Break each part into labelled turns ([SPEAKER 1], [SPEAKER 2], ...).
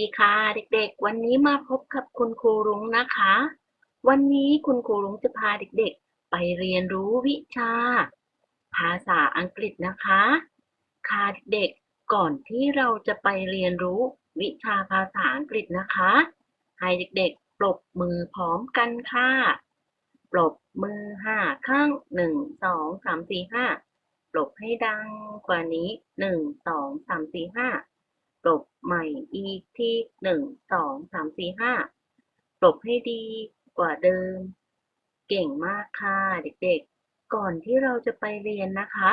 [SPEAKER 1] ดีค่ะเด็กๆ วันนี้มาพบกับคุณครูรุ้งนะคะ วันนี้คุณครูรุ้งจะพาเด็กๆ ไปเรียนรู้วิชา ภาษาอังกฤษนะคะ ค่ะเด็กๆ ก่อนที่เราจะไปเรียนรู้วิชาภาษาอังกฤษนะคะ ให้เด็กๆ ปรบมือพร้อมกันค่ะ ปรบมือห้าข้างหนึ่งสองสามสี่ห้าปรบให้ดังกว่านี้หนึ่งสองสามสี่ห้า ปรบใหม่อีกที่หนึ่งสองสามสี่ห้าปรบให้ดีกว่าเดิม เก่งมากค่ะเด็กๆ ก่อนที่เราจะไปเรียนนะคะ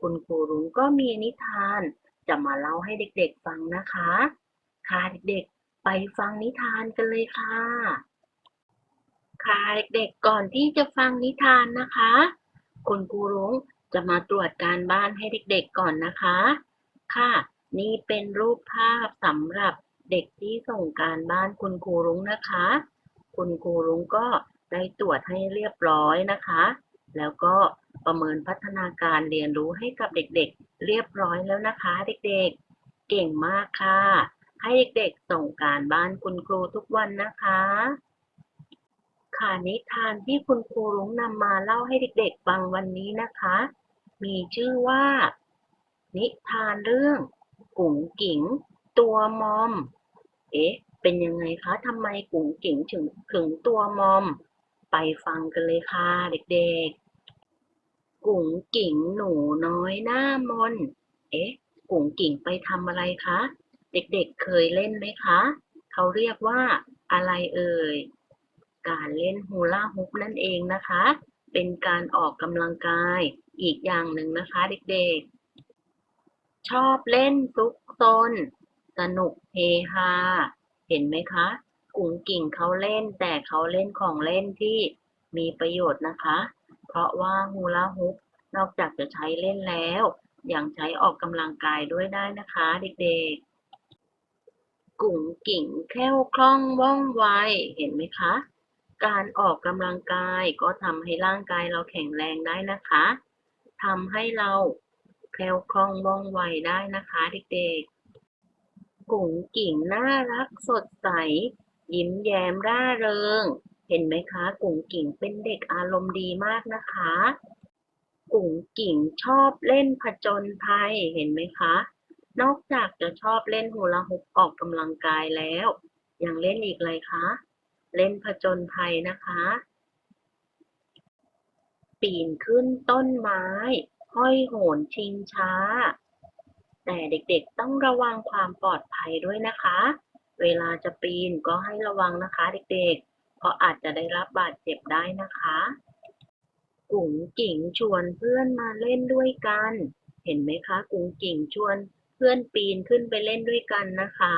[SPEAKER 1] คุณครูรุ้งก็มีนิทาน จะมาเล่าให้เด็กๆฟังนะคะ ค่ะเด็กๆ ไปฟังนิทานกันเลยค่ะ ค่ะเด็กๆ ก่อนที่จะฟังนิทานนะคะ คุณครูรุ้งจะมาตรวจการบ้านให้เด็กๆก่อนนะคะ ค่ะ นี่เป็นรูปภาพสำหรับเด็กที่ส่งการบ้านคุณครูรุ้งนะคะ คุณครูรุ้งก็ได้ตรวจให้เรียบร้อยนะคะ แล้วก็ประเมินพัฒนาการเรียนรู้ให้กับเด็กๆ เรียบร้อยแล้วนะคะ เด็กๆ เก่งมากค่ะ ให้เด็กๆส่งการบ้านคุณครูทุกวันนะคะ ค่ะนิทานที่คุณครูรุ้งนำมาเล่าให้เด็กๆฟังวันนี้นะคะ มีชื่อว่า นิทานเรื่อง กุ๋งกิ๋งตัวมอม เอ๊ะ เป็นยังไงคะทำไมกุ๋งกิ๋งถึงถึงตัวมอม ไปฟังกันเลยค่ะเด็กๆ กุ๋งกิ๋งหนูน้อยหน้ามน เอ๊ะ กุ๋งกิ๋งไปทำอะไรคะ เด็กๆเคยเล่นไหมคะ เขาเรียกว่าอะไรเอ่ย การเล่นฮูลาฮุปนั่นเองนะคะ เป็นการออกกำลังกายอีกอย่างหนึ่งนะคะ เด็กๆ ชอบเล่นซุกซนสนุกเฮฮาเห็นไหมคะ กุ๋งกิ่งเขาเล่นแต่เขาเล่นของเล่นที่มีประโยชน์นะคะ เพราะว่าฮูลาฮุปนอกจากจะใช้เล่นแล้วยังใช้ออกกำลังกายด้วยได้นะคะ เด็กๆ กุ๋งกิ่งแค่วคล่องว่องไวเห็นไหมคะ การออกกำลังกายก็ทำให้ร่างกายเราแข็งแรงได้นะคะทำให้เรา แคล่วคล่องว่องไวได้นะคะเด็กๆกุ๋งกิ่งน่ารักสดใส ยิ้มแย้มร่าเริง เห็นไหมคะ กุ๋งกิ่งเป็นเด็กอารมณ์ดีมากนะคะ กุ๋งกิ่งชอบเล่นผจญภัยเห็นไหมคะ นอกจากจะชอบเล่นฮูลาฮุปออกกำลังกายแล้ว ยังเล่นอีกอะไรคะ เล่นผจญภัยนะคะ ปีนขึ้นต้นไม้ ห้อยโหนชิงช้า แต่เด็กๆต้องระวังความปลอดภัยด้วยนะคะ เวลาจะปีนก็ให้ระวังนะคะเด็กๆ เพราะอาจจะได้รับบาดเจ็บได้นะคะ กุ๋งกิ่งชวนเพื่อนมาเล่นด้วยกัน เห็นไหมคะ กุ๋งกิ่งชวนเพื่อนปีนขึ้นไปเล่นด้วยกันนะคะ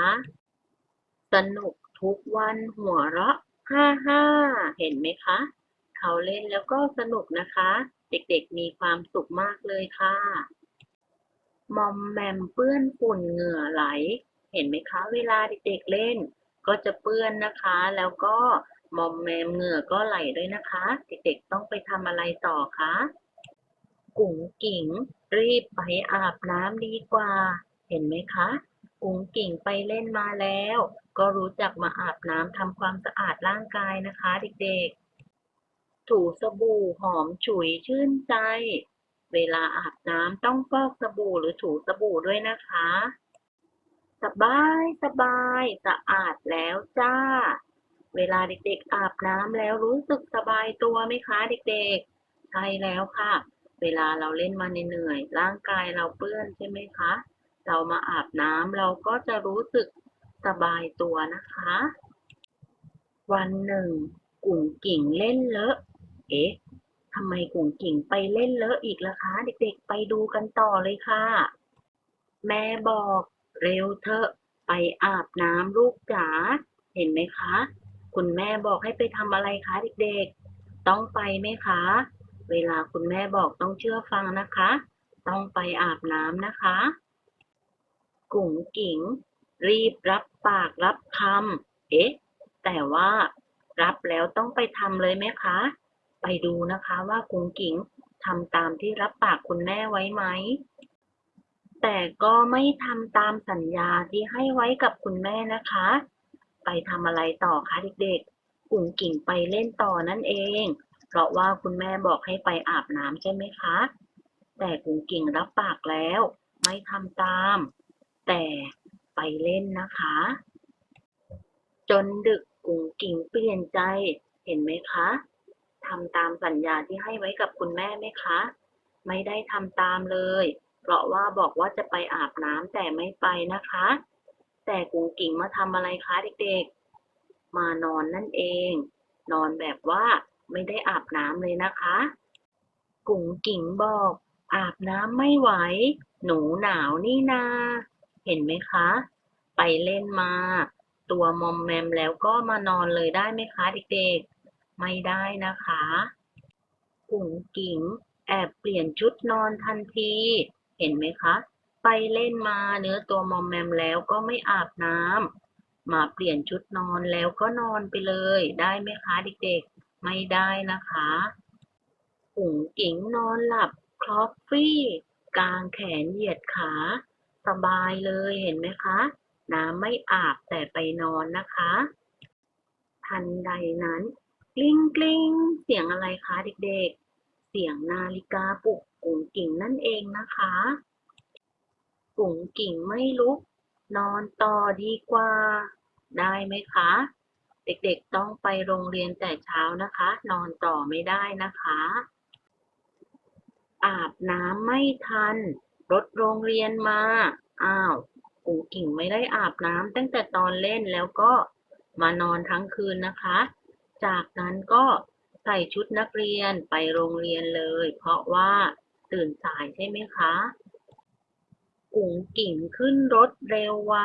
[SPEAKER 1] สนุกทุกวันหัวเราะฮ่าฮ่าเห็นไหมคะ เขาเล่นแล้วก็สนุกนะคะ เด็กๆ มีความสุขมากเลยค่ะ มอมแมมเปื้อนฝุ่นเหงื่อไหล เห็นไหมคะ เวลาเด็กๆเล่น ก็จะเปื้อนนะคะ แล้วก็มอมแมมเหงื่อก็ไหลด้วยนะคะ เด็กๆต้องไปทำอะไรต่อคะกุ๋งกิ่ง รีบไปอาบน้ำดีกว่า เห็นไหมคะ กุ๋งกิ่งไปเล่นมาแล้ว ก็รู้จักมาอาบน้ำทำความสะอาดร่างกายนะคะ เด็กๆ ถูสบู่หอมฉุยชื่นใจ เวลาอาบน้ำต้องฟอกสบู่หรือถูสบู่ด้วยนะคะ สบายสบายสะอาดแล้วจ้า เวลาเด็กๆอาบน้ำแล้วรู้สึกสบายตัวไหมคะเด็กๆ ใช่แล้วค่ะ เวลาเราเล่นมาเหนื่อยร่างกายเราเปื้อนใช่ไหมคะ เรามาอาบน้ำเราก็จะรู้สึกสบายตัวนะคะ วันหนึ่งกุ่งกิ่งเล่นเลอะ เอ๊ะทำไมกุ่งกิ่งไปเล่นเลอะอีกล่ะคะ เด็กๆ ไปดูกันต่อเลยค่ะ แม่บอกเร็วเถอะไปอาบน้ำลูกจ๋าเห็นไหมคะ คุณแม่บอกให้ไปทำอะไรคะเด็กๆ ต้องไปไหมคะ เวลาคุณแม่บอกต้องเชื่อฟังนะคะ ต้องไปอาบน้ำนะคะ กุ๋งกิ๋งรีบรับปากรับคำเอ๊ะ แต่ว่ารับแล้วต้องไปทำเลยไหมคะ ไปดูนะคะว่ากุ๋งกิ๋งทำตามที่รับปากคุณแม่ไว้ไหม แต่ก็ไม่ทำตามสัญญาที่ให้ไว้กับคุณแม่นะคะ ไปทำอะไรต่อคะเด็กๆ กุ๋งกิ่งไปเล่นต่อนั่นเอง เพราะว่าคุณแม่บอกให้ไปอาบน้ำใช่ไหมคะ แต่กุ๋งกิ่งรับปากแล้ว ไม่ทำตาม แต่ไปเล่นนะคะ จนดึกกุ๋งกิ่งเปลี่ยนใจ เห็นไหมคะ ทำตามสัญญาที่ให้ไว้กับคุณแม่ไหมคะ ไม่ได้ทำตามเลย เพราะว่าบอกว่าจะไปอาบน้ำแต่ไม่ไปนะคะ แต่กุ๋งกิ่งมาทำอะไรคะเด็กๆ มานอนนั่นเอง นอนแบบว่าไม่ได้อาบน้ำเลยนะคะ กุ๋งกิ่งบอก อาบน้ำไม่ไหว หนูหนาวนี่นา เห็นไหมคะ ไปเล่นมา ตัวมอมแมมแล้วก็มานอนเลยได้ไหมคะเด็กๆ ไม่ได้นะคะกุ๋งกิ่งแอบเปลี่ยนชุดนอนทันที เห็นไหมคะ ไปเล่นมาเนื้อตัวมอมแมมแล้วก็ไม่อาบน้ำมาเปลี่ยนชุดนอนแล้วก็นอนไปเลย ได้ไหมคะเด็กๆ ไม่ได้นะคะกุ๋งกิ่งนอนหลับคลอฟฟี่กางแขนเหยียดขา สบายเลยเห็นไหมคะ น้ำไม่อาบแต่ไปนอนนะคะ ทันใดนั้น กลิ้งกลิ้งเสียงอะไรคะเด็กๆ เสียงนาฬิกาปลุกกุ๋งกิ่งนั่นเองนะคะกุ๋งกิ่งไม่ลุก นอนต่อดีกว่า ได้ไหมคะ เด็กๆต้องไปโรงเรียนแต่เช้านะคะ นอนต่อไม่ได้นะคะ อาบน้ำไม่ทัน รถโรงเรียนมา อ้าวกุ๋งกิ่งไม่ได้อาบน้ำตั้งแต่ตอนเล่นแล้วก็มานอนทั้งคืนนะคะ จากนั้นก็ใส่ชุดนักเรียนไปโรงเรียนเลย เพราะว่าตื่นสายใช่ไหมคะ กุ๋งกิ่งขึ้นรถเร็วไว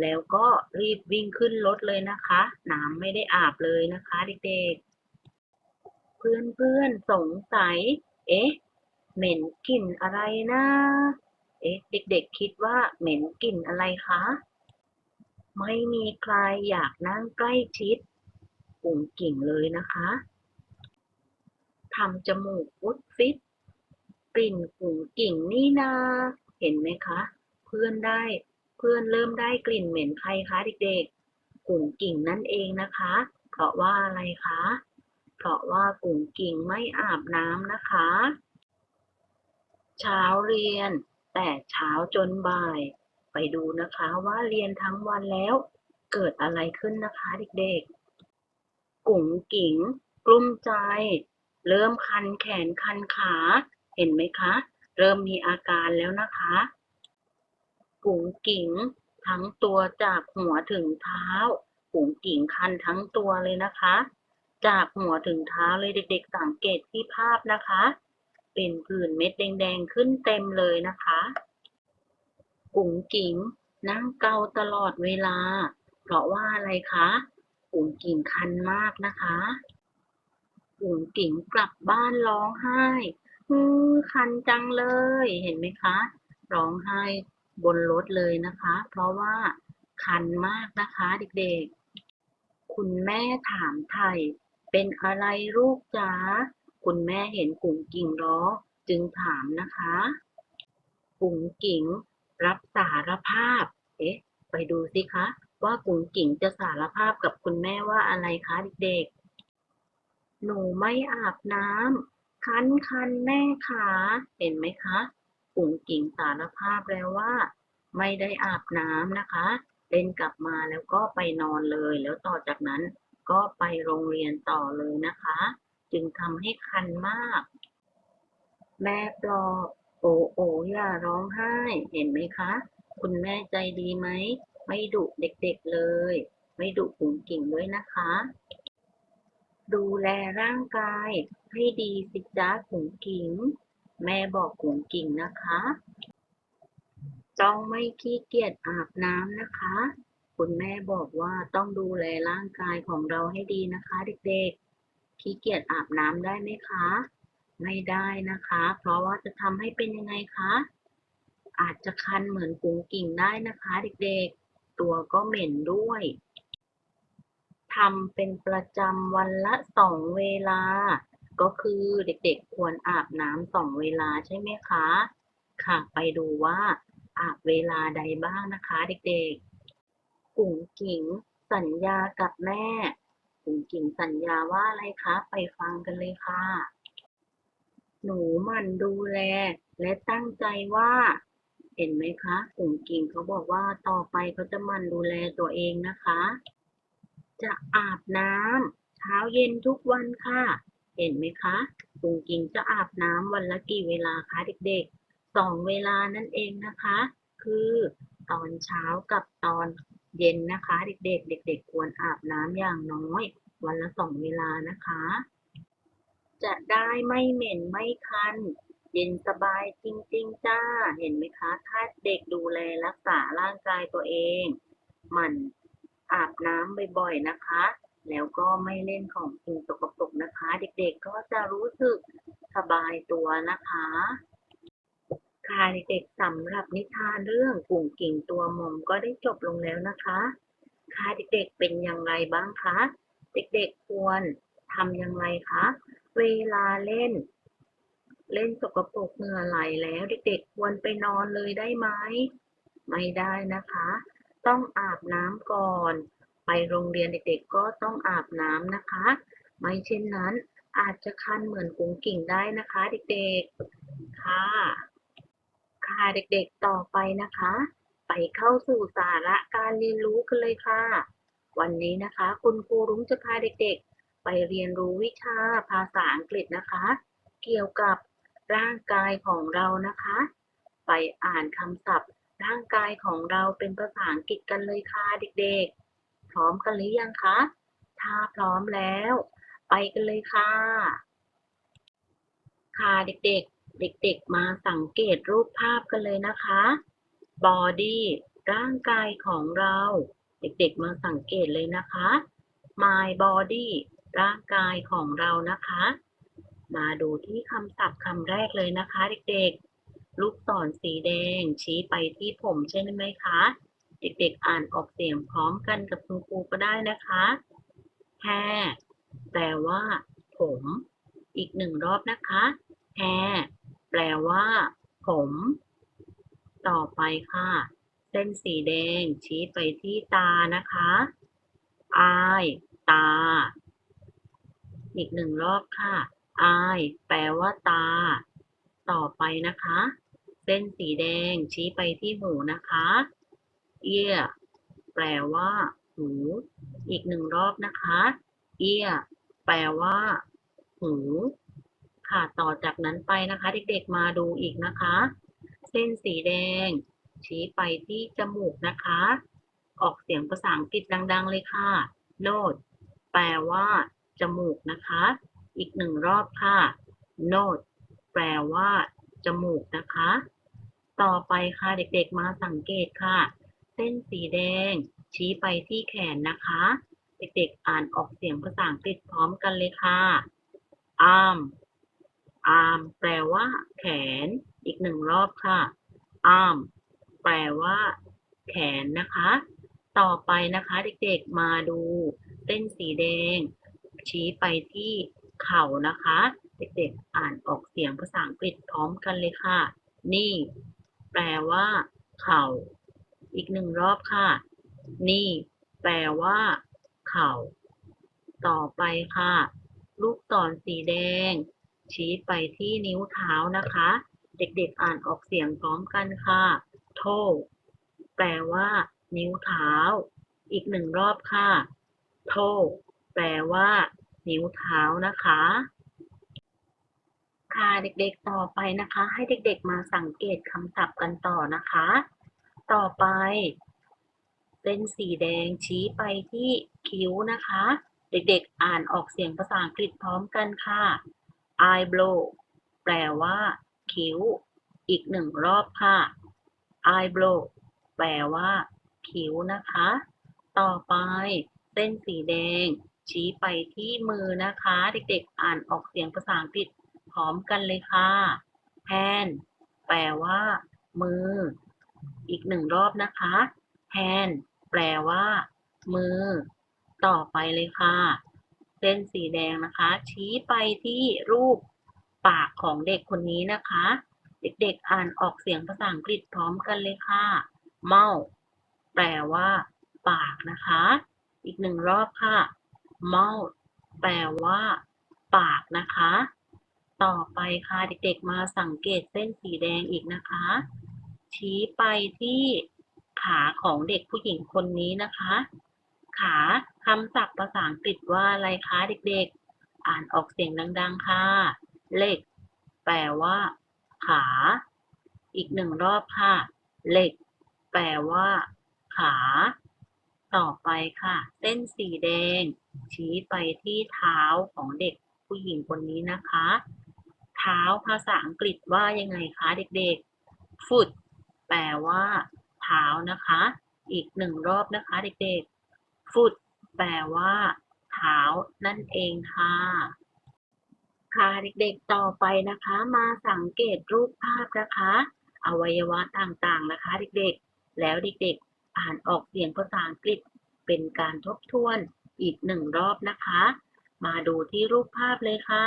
[SPEAKER 1] แล้วก็รีบวิ่งขึ้นรถเลยนะคะ น้ำไม่ได้อาบเลยนะคะเด็กๆ เพื่อนๆสงสัย เอ๊ะ เหม็นกลิ่นอะไรนะ เอ๊ะ เด็กๆคิดว่าเหม็นกลิ่นอะไรคะ ไม่มีใครอยากนั่งใกล้ชิด กุ่งกิ่งเลยนะคะทำจมูกฟุดฟิตกลิ่นกุ่งกิ่งนี่นา เห็นไหมคะ เพื่อนได้เพื่อนเริ่มได้กลิ่นเหม็นใครคะเด็กๆกุ่งกิ่งนั่นเองนะคะ เพราะว่าอะไรคะ เพราะว่ากุ่งกิ่งไม่อาบน้ำนะคะ เช้าเรียน แต่เช้าจนบ่าย ไปดูนะคะว่าเรียนทั้งวันแล้ว เกิดอะไรขึ้นนะคะเด็กๆ กุ๋งกิ๋งกลุ้มใจ เริ่มคันแขนคันขา เห็นไหมคะ เริ่มมีอาการแล้วนะคะ กุ๋งกิ๋งทั้งตัวจากหัวถึงเท้า กุ๋งกิ๋งคันทั้งตัวเลยนะคะ จากหัวถึงเท้าเลยเด็ก ๆ สังเกตที่ภาพนะคะ เป็นผื่นเม็ดแดงๆขึ้นเต็มเลยนะคะ กุ๋งกิ๋งนั่งเกาตลอดเวลา เพราะว่าอะไรคะ กุ๋งกิ๋งคันมากนะคะกุ๋งกิ๋งกลับบ้านร้องไห้ฮือคันจังเลย เห็นไหมคะ ร้องไห้บนรถเลยนะคะ เพราะว่าคันมากนะคะเด็กๆ คุณแม่ถามไถ่เป็นอะไรลูกจ๋า คุณแม่เห็นกุ๋งกิ่งร้องจึงถามนะคะกุ๋งกิ่งรับสารภาพ เอ๊ะ ไปดูสิคะ ว่ากุ๋งกิ่งจะสารภาพกับคุณแม่ว่าอะไรคะเด็กๆ หนูไม่อาบน้ำคันคันแม่ขาเห็นไหมคะปุ๋งกิ่งสารภาพแล้วว่า ไม่ได้อาบน้ำนะคะเล่นกลับมาแล้วก็ไปนอนเลย แล้วต่อจากนั้นก็ไปโรงเรียนต่อเลยนะคะ จึงทำให้คันมาก แม่ปลอบโอโออย่าร้องไห้ เห็นไหมคะ คุณแม่ใจดีไหม ไม่ดุเด็กๆเลย ไม่ดุปุ๋งกิ่งด้วยนะคะ ดูแลร่างกายให้ดีสิจ้าขุงกิ่ง แม่บอกขุงกิ่งนะคะต้องไม่ขี้เกียจอาบน้ำนะคะ คุณแม่บอกว่าต้องดูแลร่างกายของเราให้ดีนะคะ เด็กๆ ขี้เกียจอาบน้ำได้ไหมคะ ไม่ได้นะคะ เพราะว่าจะทำให้เป็นยังไงคะอาจจะคันเหมือนกุงกิ่งได้นะคะ เด็กๆ ตัวก็เหม็นด้วยทำเป็นประจำวันละสองเวลา ก็คือเด็กๆควรอาบน้ำสองเวลาใช่ไหมคะ ค่ะไปดูว่า อาบเวลาใดบ้างนะคะ เด็กๆ กุ๋งกิ่งสัญญากับแม่ กุ๋งกิ่งสัญญาว่าอะไรคะ ไปฟังกันเลยค่ะ หนูมันดูแล และตั้งใจว่า เห็นไหมคะกุ๋งกิ่งเขาบอกว่าต่อไปเขาจะมันดูแลตัวเองนะคะ จะอาบน้ำเช้าเย็นทุกวันค่ะ เห็นไหมคะกุ๋งกิ่งจะอาบน้ำวันละกี่เวลาคะเด็กๆสองเวลานั่นเองนะคะ คือตอนเช้ากับตอนเย็นนะคะ เด็กๆ เด็ก ๆ ควรอาบน้ำอย่างน้อย วันละสองเวลานะคะ จะได้ไม่เหม็นไม่คัน เย็นสบายจริง ๆ จ้า เห็นไหมคะ ถ้าเด็กดูแลรักษาร่างกายตัวเอง มันอาบน้ำบ่อยๆนะคะ แล้วก็ไม่เล่นของสิ่งสกปรกนะคะ เด็กๆก็จะรู้สึกสบายตัวนะคะค่ะเด็กๆสำหรับนิทานเรื่องกุ่งกิ่งตัวหมอมก็ได้จบลงแล้วนะคะค่ะเด็กๆเป็นอย่างไรบ้างคะ เด็กๆควรทำอย่างไรคะ เวลาเล่น เล่นสกปรกเหงื่อไหลแล้วเด็กๆควรไปนอนเลยได้ไหมไม่ได้นะคะ ต้องอาบน้ำก่อน ไปโรงเรียนเด็กๆก็ต้องอาบน้ำนะคะ ไม่เช่นนั้นอาจจะคันเหมือนกุ้งกิ่งได้นะคะ เด็กๆ ค่ะ ค่ะเด็กๆต่อไปนะคะ ไปเข้าสู่สาระการเรียนรู้กันเลยค่ะ วันนี้นะคะ คุณครูรุ้งจะพาเด็กๆ ไปเรียนรู้วิชาภาษาอังกฤษนะคะ เกี่ยวกับ ร่างกายของเรานะคะ ไปอ่านคำศัพท์ ร่างกายของเราเป็นภาษาอังกฤษกันเลยค่ะเด็กๆ พร้อมกันหรือยังคะ ถ้าพร้อมแล้ว ไปกันเลยค่ะ ค่ะเด็กๆ เด็กๆ มาสังเกตรูปภาพกันเลยนะคะ body ร่างกายของเรา เด็กๆ มาสังเกตเลยนะคะ my body ร่างกายของเรานะคะ มาดูที่คำศัพท์คำแรกเลยนะคะ เด็กๆ ลูกศรสีแดง ชี้ไปที่ผมใช่ไหมคะ เด็กๆ อ่านออกเสียงพร้อมกันกับคุณครูก็ได้นะคะ hair แปลว่า ผม อีกหนึ่งรอบนะคะ hair แปลว่า ผม ต่อไปค่ะ เส้นสีแดง ชี้ไปที่ตานะคะ eye ตา อีกหนึ่งรอบค่ะ eye แปลว่าตา ต่อไปนะคะ เส้นสีแดงชี้ไปที่หูนะคะ ear แปลว่า หู อีกหนึ่งรอบนะคะ ear แปลว่า หู ค่ะ ต่อจากนั้นไปนะคะ เด็กๆมาดูอีกนะคะ เส้นสีแดง ชี้ไปที่จมูกนะคะ ออกเสียงภาษาอังกฤษดัง ๆ เลยค่ะ nose แปลว่า จมูกนะคะ อีกหนึ่งรอบค่ะ nose แปลว่า จมูกนะคะ ต่อไปค่ะเด็กๆมาสังเกตค่ะ เส้นสีแดง ชี้ไปที่แขนนะคะ เด็กๆอ่านออกเสียงภาษาอังกฤษพร้อมกันเลยค่ะ arm arm แปลว่า แขน อีกหนึ่งรอบค่ะ arm แปลว่า แขนนะคะ ต่อไปนะคะ เด็กๆมาดู เส้นสีแดง ชี้ไปที่ เข่านะคะ เด็กๆอ่านออกเสียงภาษาอังกฤษพร้อมกันเลยค่ะ นี่ แปลว่า เข่า อีกหนึ่งรอบค่ะ นี่ แปลว่า เข่า ต่อไปค่ะ ลูกศรสีแดง ชี้ไปที่นิ้วเท้านะคะ เด็กๆอ่านออกเสียงพร้อมกันค่ะ toe แปลว่า นิ้วเท้า อีกหนึ่งรอบค่ะ toe แปลว่า นิ้วเท้านะคะ ค่ะเด็กๆต่อไปนะคะ ให้เด็กๆมาสังเกตคำศัพท์กันต่อนะคะ ต่อไปเส้นสีแดงชี้ไปที่คิ้วนะคะ เด็กๆอ่านออกเสียงภาษาอังกฤษพร้อมกันค่ะ eyebrow แปลว่า คิ้ว อีกหนึ่งรอบค่ะ eyebrow แปลว่า คิ้วนะคะ ต่อไปเส้นสีแดง ชี้ไปที่มือนะคะ เด็กๆ อ่านออกเสียงภาษาอังกฤษพร้อมกันเลยค่ะ hand แปลว่า มือ อีกหนึ่งรอบนะคะ hand แปลว่า มือ ต่อไปเลยค่ะเส้นสีแดงนะคะ ชี้ไปที่รูปปากของเด็กคนนี้นะคะ เด็กๆอ่านออกเสียงภาษาอังกฤษพร้อมกันเลยค่ะ mouth แปลว่า ปากนะคะ อีกหนึ่งรอบค่ะ mouth แปลว่า ปากนะคะ ต่อไปค่ะเด็กๆมาสังเกตเส้นสีแดงอีกนะคะ ชี้ไปที่ขาของเด็กผู้หญิงคนนี้นะคะ ขาคำศัพท์ภาษาอังกฤษว่าอะไรคะเด็กๆ อ่านออกเสียงดัง ๆ ค่ะ leg แปลว่า ขา อีกหนึ่งรอบค่ะ leg แปลว่า ขา ต่อไปค่ะ เส้นสีแดง ชี้ไปที่เท้าของเด็กผู้หญิงคนนี้นะคะ เท้าภาษาอังกฤษว่ายังไงคะเด็กๆ foot แปลว่าเท้านะคะ อีกหนึ่งรอบนะคะเด็กๆ foot แปลว่าเท้านั่นเองค่ะค่ะเด็กๆต่อไปนะคะ มาสังเกตรูปภาพนะคะ อวัยวะต่างๆนะคะ เด็กๆ แล้วเด็กๆ อ่านออกเสียงภาษาอังกฤษเป็นการทบทวนอีกหนึ่งรอบนะคะ มาดูที่รูปภาพเลยค่ะ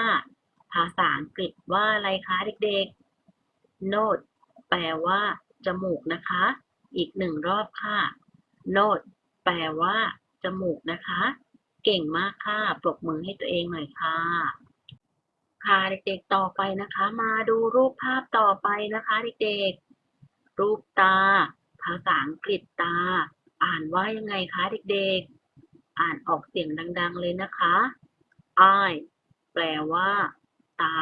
[SPEAKER 1] ภาษาอังกฤษว่าอะไรคะเด็กๆ nose แปลว่า จมูกนะคะ อีกหนึ่งรอบค่ะ nose แปลว่า จมูกนะคะ เก่งมากค่ะ ปรบมือให้ตัวเองหน่อยค่ะ ค่ะเด็กๆต่อไปนะคะ มาดูรูปภาพต่อไปนะคะเด็กๆ รูปตา ภาษาอังกฤษตา อ่านว่ายังไงคะเด็กๆ อ่านออกเสียงดัง ๆ เลยนะคะ eye แปลว่า ตา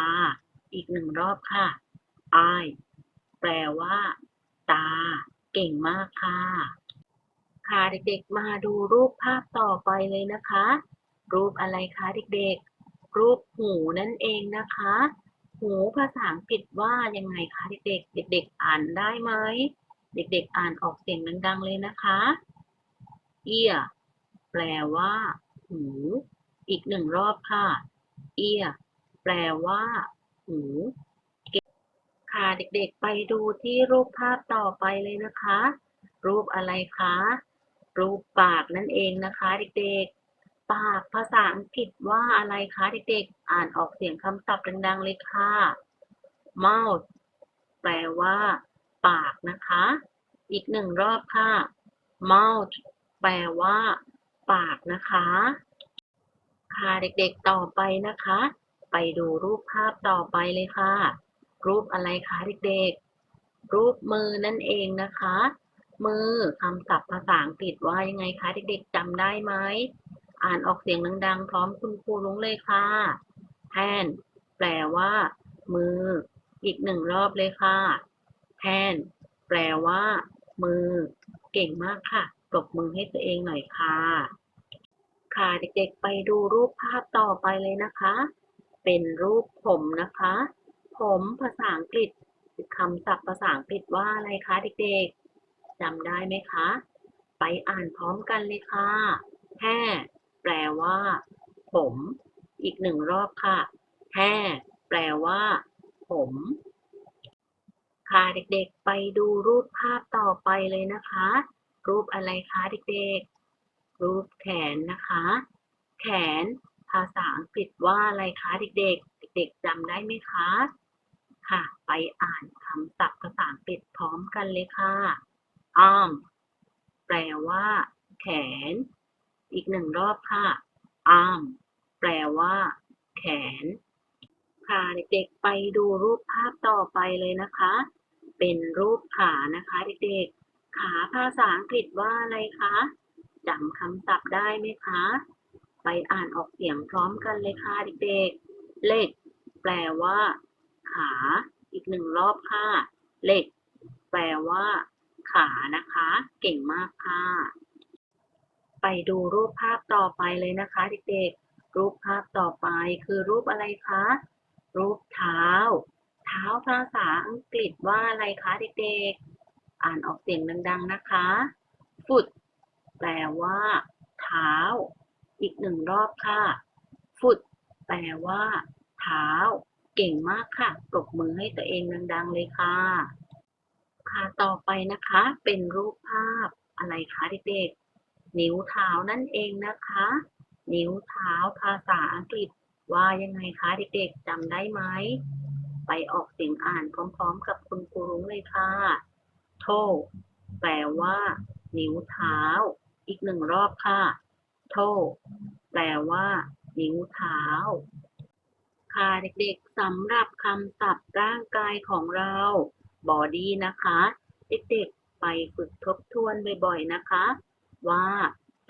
[SPEAKER 1] อีกหนึ่งรอบค่ะ eye แปลว่า ตา เก่งมากค่ะ ค่ะเด็กๆ มาดูรูปภาพต่อไปเลยนะคะ รูปอะไรคะเด็กๆ รูปหูนั่นเองนะคะ หูภาษาอังกฤษว่ายังไงคะเด็กๆ เด็กๆ อ่านได้ไหม เด็กๆอ่านออกเสียงดังๆเลยนะคะ ear แปลว่า หู อีกหนึ่งรอบค่ะ ear แปลว่า หูค่ะเด็กๆไปดูที่รูปภาพต่อไปเลยนะคะ รูปอะไรคะ รูปปากนั่นเองนะคะ เด็กๆ ปากภาษาอังกฤษว่าอะไรคะเด็กๆ อ่านออกเสียงคำศัพท์ดังๆเลยค่ะ mouth แปลว่า ปากนะคะ อีกหนึ่งรอบค่ะ mouth แปลว่า ปากนะคะ ค่ะเด็กๆต่อไปนะคะ ไปดูรูปภาพต่อไปเลยค่ะ รูปอะไรคะเด็กๆ รูปมือนั่นเองนะคะ มือคำศัพท์ภาษาอังกฤษว่ายังไงคะเด็กๆจำได้ไหม อ่านออกเสียงดังๆ พร้อมคุณครูลุงเลยค่ะ hand แปลว่า มือ อีกหนึ่งรอบเลยค่ะ hand แปลว่า มือ เก่งมากค่ะปรบมือให้ตัวเองหน่อยค่ะ ค่ะเด็กๆ ไปดูรูปภาพต่อไปเลยนะคะ เป็นรูปผมนะคะ ผมภาษาอังกฤษคำศัพท์ภาษาอังกฤษว่าอะไรคะเด็กๆจำได้ไหมคะ ไปอ่านพร้อมกันเลยค่ะ hair แปลว่า ผม อีกหนึ่งรอบค่ะ hair แปลว่า ผม ค่ะเด็กๆ ไปดูรูปภาพต่อไปเลยนะคะ รูปอะไรคะเด็กๆ รูปแขนนะคะ แขนภาษาอังกฤษว่าอะไรคะเด็กๆ เด็กๆจำได้ไหมคะ ค่ะ ไปอ่านคำศัพท์ภาษาอังกฤษพร้อมกันเลยค่ะ arm แปลว่า แขน อีกหนึ่งรอบค่ะ arm แปลว่า แขแขนค่ะเด็กๆ ไปดูรูปภาพต่อไปเลยนะคะ เป็นรูปขานะคะเด็กๆ ขาภาษาอังกฤษว่าอะไรคะจำคำศัพท์ได้ไหมคะ ไปอ่านออกเสียงพร้อมกันเลยค่ะเด็กๆ เล็ก แปลว่า ขา อีกหนึ่งรอบค่ะ เล็ก แปลว่า ขานะคะ เก่งมากค่ะ ไปดูรูปภาพต่อไปเลยนะคะ เด็กๆ รูปภาพต่อไปคือรูปอะไรคะ รูปเท้า เท้าภาษาอังกฤษว่าอะไรคะเด็กๆ อ่านออกเสียงดังๆนะคะ foot แปลว่า เท้า อีกหนึ่งรอบค่ะ foot แปลว่า เท้า เก่งมากค่ะ ปรบมือให้ตัวเองดังๆเลยค่ะ ค่ะต่อไปนะคะ เป็นรูปภาพอะไรคะเด็กๆ นิ้วเท้านั่นเองนะคะ นิ้วเท้าภาษาอังกฤษว่ายังไงคะเด็กๆจำได้ไหม ไปออกเสียงอ่านพร้อมๆ กับคุณครูรุ้งเลยค่ะ toe แปลว่า นิ้วเท้า อีกหนึ่งรอบค่ะ toe แปลว่า นิ้วเท้า ค่ะเด็กๆสำหรับคำศัพท์ร่างกายของเรา body นะคะ เด็กๆไปฝึกทบทวนบ่อยๆนะคะ ว่า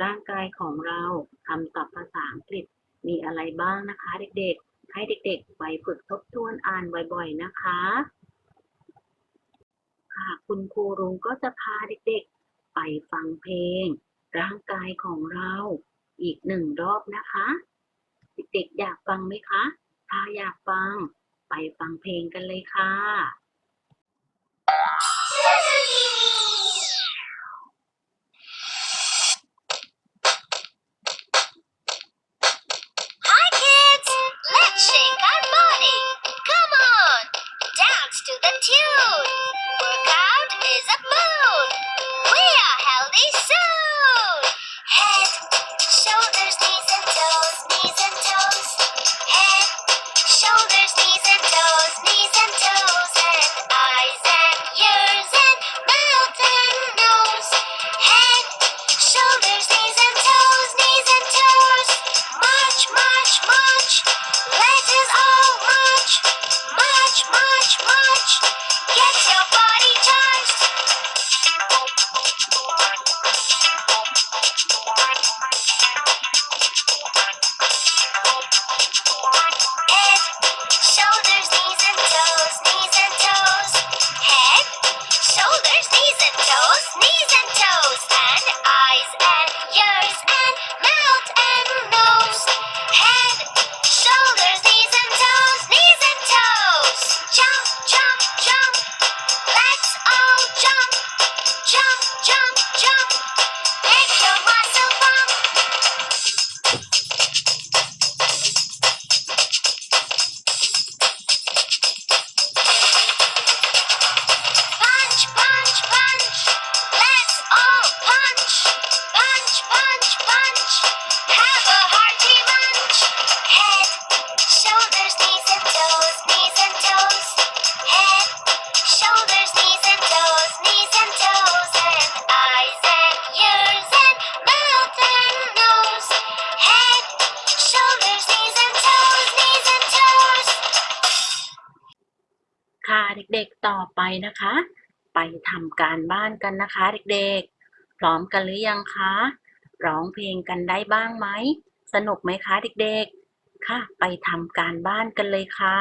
[SPEAKER 1] ร่างกายของเราคำศัพท์ภาษาอังกฤษมีอะไรบ้างนะคะ เด็กๆ ให้เด็กๆ ไปฝึกทบทวนอ่านบ่อยๆนะคะ ค่ะคุณครูรุงก็จะพาเด็กๆ ไปฟังเพลง ร่างกายของเราอีกหนึ่งรอบนะคะ เด็กๆ อยากฟังไหมคะ ถ้าอยากฟังไปฟังเพลงกันเลยค่ะ อไปนะคะ ไปทำการบ้านกันนะคะเด็กๆ พร้อมกันหรือยังคะ ร้องเพลงกันได้บ้างไหม สนุกไหมคะเด็กๆ ค่ะ ไปทำการบ้านกันเลยค่ะ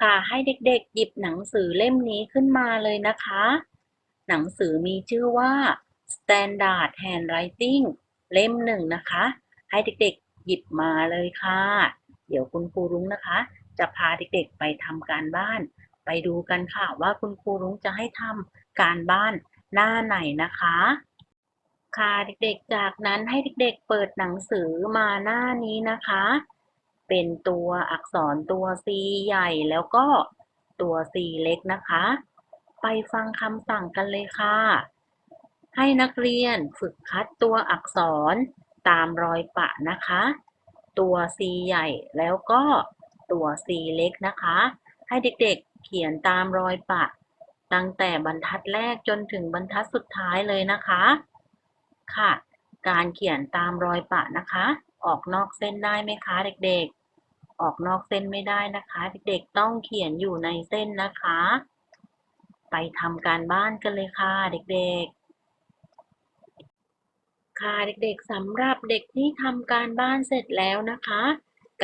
[SPEAKER 1] ค่ะให้เด็กๆ หยิบหนังสือเล่มนี้ขึ้นมาเลยนะคะ หนังสือมีชื่อว่า Standard Handwriting เล่มหนึ่งนะคะ ให้เด็กๆ หยิบมาเลยค่ะ เดี๋ยวคุณครูรุ้งนะคะ จะพาเด็กๆ ไปทำการบ้าน ไปดูกันค่ะว่าคุณครูรุ้งจะให้ทำการบ้านหน้าไหนนะคะ ค่ะเด็กๆ จากนั้นให้เด็กๆ เปิดหนังสือมาหน้านี้นะคะ เป็นตัวอักษรตัว C ใหญ่แล้วก็ตัว C เล็กนะคะ ไปฟังคำสั่งกันเลยค่ะ ให้นักเรียนฝึกคัดตัวอักษรตามรอยปะนะคะ ตัว C ใหญ่แล้วก็ตัว C เล็กนะคะ ให้เด็กๆ เขียนตามรอยปะ ตั้งแต่บรรทัดแรกจนถึงบรรทัดสุดท้ายเลยนะคะ ค่ะ การเขียนตามรอยปะนะคะ ออกนอกเส้นได้ไหมคะเด็กๆ ออกนอกเส้นไม่ได้นะคะ เด็กๆต้องเขียนอยู่ในเส้นนะคะ ไปทำการบ้านกันเลยค่ะเด็กๆค่ะเด็กๆสำหรับเด็กที่ทำการบ้านเสร็จแล้วนะคะ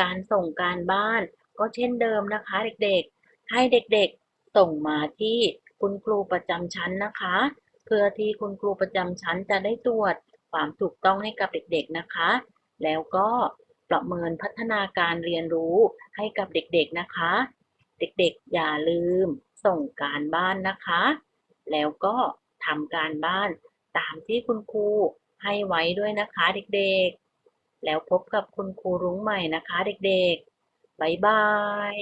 [SPEAKER 1] การส่งการบ้านก็เช่นเดิมนะคะ เด็กๆ ให้เด็กๆส่งมาที่คุณครูประจำชั้นนะคะ เพื่อที่คุณครูประจำชั้นจะได้ตรวจความถูกต้องให้กับเด็กๆนะคะ แล้วก็ประเมินพัฒนาการเรียนรู้ให้กับเด็กๆนะคะ เด็กๆอย่าลืมส่งการบ้านนะคะ แล้วก็ทำการบ้านตามที่คุณครูให้ไว้ด้วยนะคะเด็กๆ แล้วพบกับคุณครูรุ้งใหม่นะคะเด็กๆ บ๊ายบาย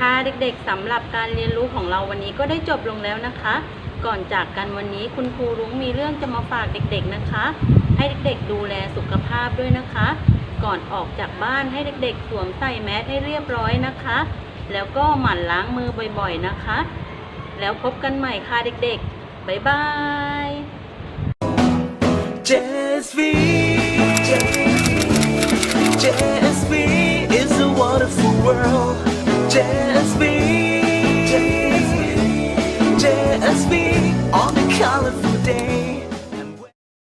[SPEAKER 1] ค่ะเด็กๆสำหรับการเรียนรู้ของเราวันนี้ก็ได้จบลงแล้วนะคะ ก่อนจากกันวันนี้คุณครูรุ้งมีเรื่องจะมาฝากเด็กๆนะคะ ให้เด็กๆดูแลสุขภาพด้วยนะคะ ก่อนออกจากบ้านให้เด็กๆ สวมใส่แมสให้เรียบร้อยนะคะ แล้วก็หมั่นล้างมือบ่อยๆนะคะ แล้วพบกันใหม่ค่ะเด็กๆบ๊ายบาย
[SPEAKER 2] JSV, JSV is a wonderful world. JSV, JSV on a colorful day.